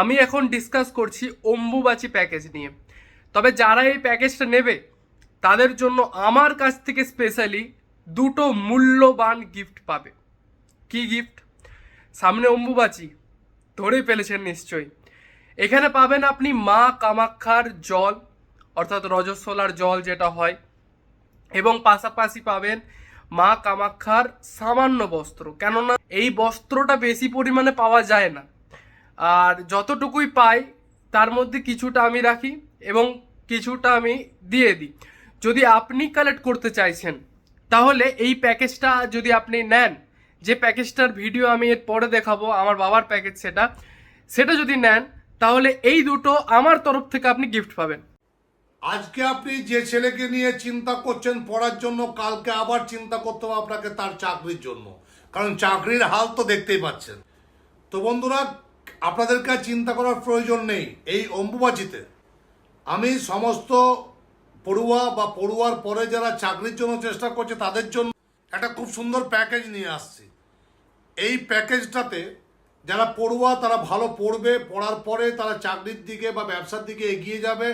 আমি এখন ডিসকাস করছি অম্বুবাচি প্যাকেজ নিয়ে। তবে যারা এই প্যাকেজটা নেবে, তাদের জন্য আমার কাছ থেকে স্পেশালি দুটো মূল্যবান গিফট পাবে। কি গিফট সামনে অম্বুবাচি, ধরেই ফেলেছেন নিশ্চয়ই। এখানে পাবেন আপনি মা কামাক্ষার জল, অর্থাৎ রজস্বলার জল যেটা হয়, এবং পাশাপাশি পাবেন মা কামাক্ষার সামান্য বস্ত্র। কেননা, এই বস্ত্রটা বেশি পরিমাণে পাওয়া যায় না। আর যতটুকুই পাই, তার মধ্যে কিছুটা আমি রাখি এবং কিছুটা আমি দিয়ে দিই। যদি আপনি কালেক্ট করতে চাইছেন, তাহলে এই প্যাকেজটা যদি আপনি নেন, যে প্যাকেজটার ভিডিও আমি এর পরে দেখাবো, আমার বাবার প্যাকেজ সেটা সেটা যদি নেন, তাহলে এই দুটো আমার তরফ থেকে আপনি গিফট পাবেন। আজকে আপনি যে ছেলেকে নিয়ে চিন্তা করছেন পড়ার জন্য, কালকে আবার চিন্তা করতে হবে আপনাকে তার চাকরির জন্য। কারণ চাকরির হাল তো দেখতেই পাচ্ছেন। তো বন্ধুরা আপনাদেরকে চিন্তা করার প্রয়োজন নেই এই অম্বুবাচিতে। আমি সমস্ত পড়ুয়া বা পড়ুয়ার পরে যারা চাকরির জন্য চেষ্টা করছে তাদের জন্য একটা খুব সুন্দর প্যাকেজ নিয়ে আসছি। এই প্যাকেজটাতে যারা পড়ুয়া, তারা ভালো পড়বে, পড়ার পরে তারা চাকরির দিকে বা ব্যবসার দিকে এগিয়ে যাবে।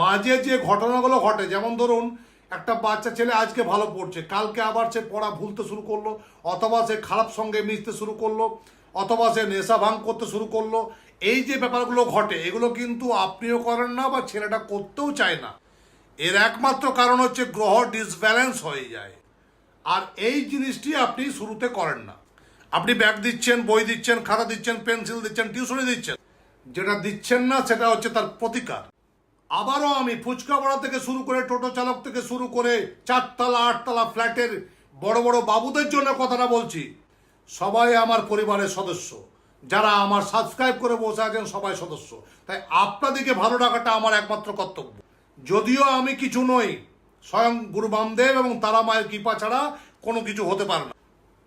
মাঝে যে ঘটনাগুলো ঘটে, যেমন ধরুন একটা বাচ্চা ছেলে আজকে ভালো পড়ছে, কালকে আবার সে পড়া ভুলতে শুরু করল, অথবা সে খারাপ সঙ্গে মিশতে শুরু করল, অথবা সে নেশা ভাঙ করতে শুরু করল। এই যে ব্যাপারগুলো ঘটে, এগুলো কিন্তু আপনিও করেন না বা ছেলেটা করতেও চায় না। এর একমাত্র কারণ হচ্ছে গ্রহ ডিসব্যালেন্স হয়ে যায়। আর এই জিনিসটি আপনি শুরুতে করেন না। আপনি ব্যাগ দিচ্ছেন, বই দিচ্ছেন, খাতা দিচ্ছেন, পেন্সিল দিচ্ছেন, টিউশনি দিচ্ছেন। যেটা দিচ্ছেন না, সেটা হচ্ছে তার প্রতিকার। আবারও আমি ফুচকা বড়া থেকে শুরু করে টোটো চালক থেকে শুরু করে চারতলা, আটতলা ফ্ল্যাটের বড় বড় বাবুদের জন্য কথাটা বলছি। সবাই আমার পরিবারের সদস্য। যারা আমার সাবস্ক্রাইব করে বসে আছেন, সবাই সদস্য। তাই আপনাদেরকে ভালো রাখাটা আমার একমাত্র কর্তব্য। যদিও আমি কিছু নই, স্বয়ং গুরু বামদেব এবং তারা মায়ের কৃপা ছাড়া কোনো কিছু হতে পারে না।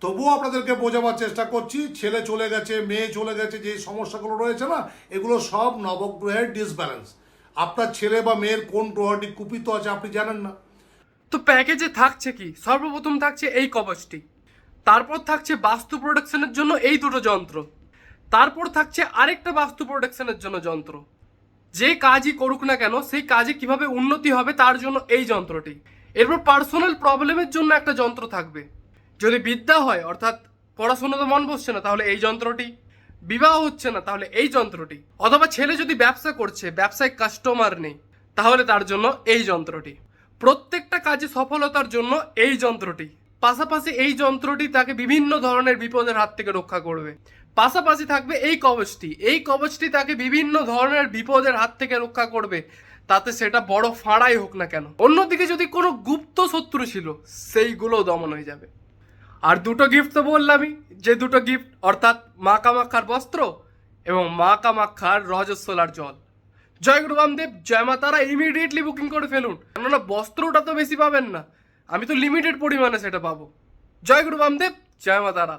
তবুও আপনাদেরকে বোঝাবার চেষ্টা করছি, ছেলে চলে গেছে, মেয়ে চলে গেছে, যে সমস্যাগুলো রয়েছে না, এগুলো সব নবগ্রহের ডিসব্যালেন্স আপনার ছেলে বা মেয়ের কোন গ্রহটি কুপিত আছে আপনি জানেন না। তো প্যাকেজে থাকছে কি? সর্বপ্রথম থাকছে এই কবচটি। তারপর থাকছে বাস্তু প্রোডাকশনের জন্য এই দুটো যন্ত্র। তারপর থাকছে আরেকটা বাস্তু প্রোডাকশনের জন্য যন্ত্র। যে কাজই করুক না কেন, সেই কাজে কীভাবে উন্নতি হবে তার জন্য এই যন্ত্রটি। এরপর পার্সোনাল প্রবলেমের জন্য একটা যন্ত্র থাকবে। যদি বিদ্যা হয়, অর্থাৎ পড়াশোনা তো মন বসছে না, তাহলে এই যন্ত্রটি বিবাহ হচ্ছে না, তাহলে এই যন্ত্রটি। অথবা ছেলে যদি ব্যবসা করছে, ব্যবসায় কাস্টমার নেই, তাহলে তার জন্য এই যন্ত্রটি। প্রত্যেকটা কাজে সফলতার জন্য এই যন্ত্রটি। পাশাপাশি এই যন্ত্রটি তাকে বিভিন্ন ধরনের বিপদের হাত থেকে রক্ষা করবে। পাশাপাশি থাকবে এই কবচটি। এই কবচটি তাকে বিভিন্ন ধরনের বিপদের হাত থেকে রক্ষা করবে। তাতে সেটা বড় ফাঁড়াই হোক না কেন। অন্যদিকে যদি কোনো গুপ্ত শত্রু ছিল, সেইগুলো দমন হয়ে যাবে। আর দুটো গিফট তো বললামই, যে দুটো গিফট অর্থাৎ মা কামাক্ষার বস্ত্র এবং মা কামাক্ষার রজস্বলার জল। জয় গুরু বামদেব, জয় মা তারা ইমিডিয়েটলি বুকিং করে ফেলুন। কেননা বস্ত্রটা তো বেশি পাবেন না। আমি তো লিমিটেড পরিমাণে সেটা পাবো। জয় গুরু বামদেব, জয় মা তারা।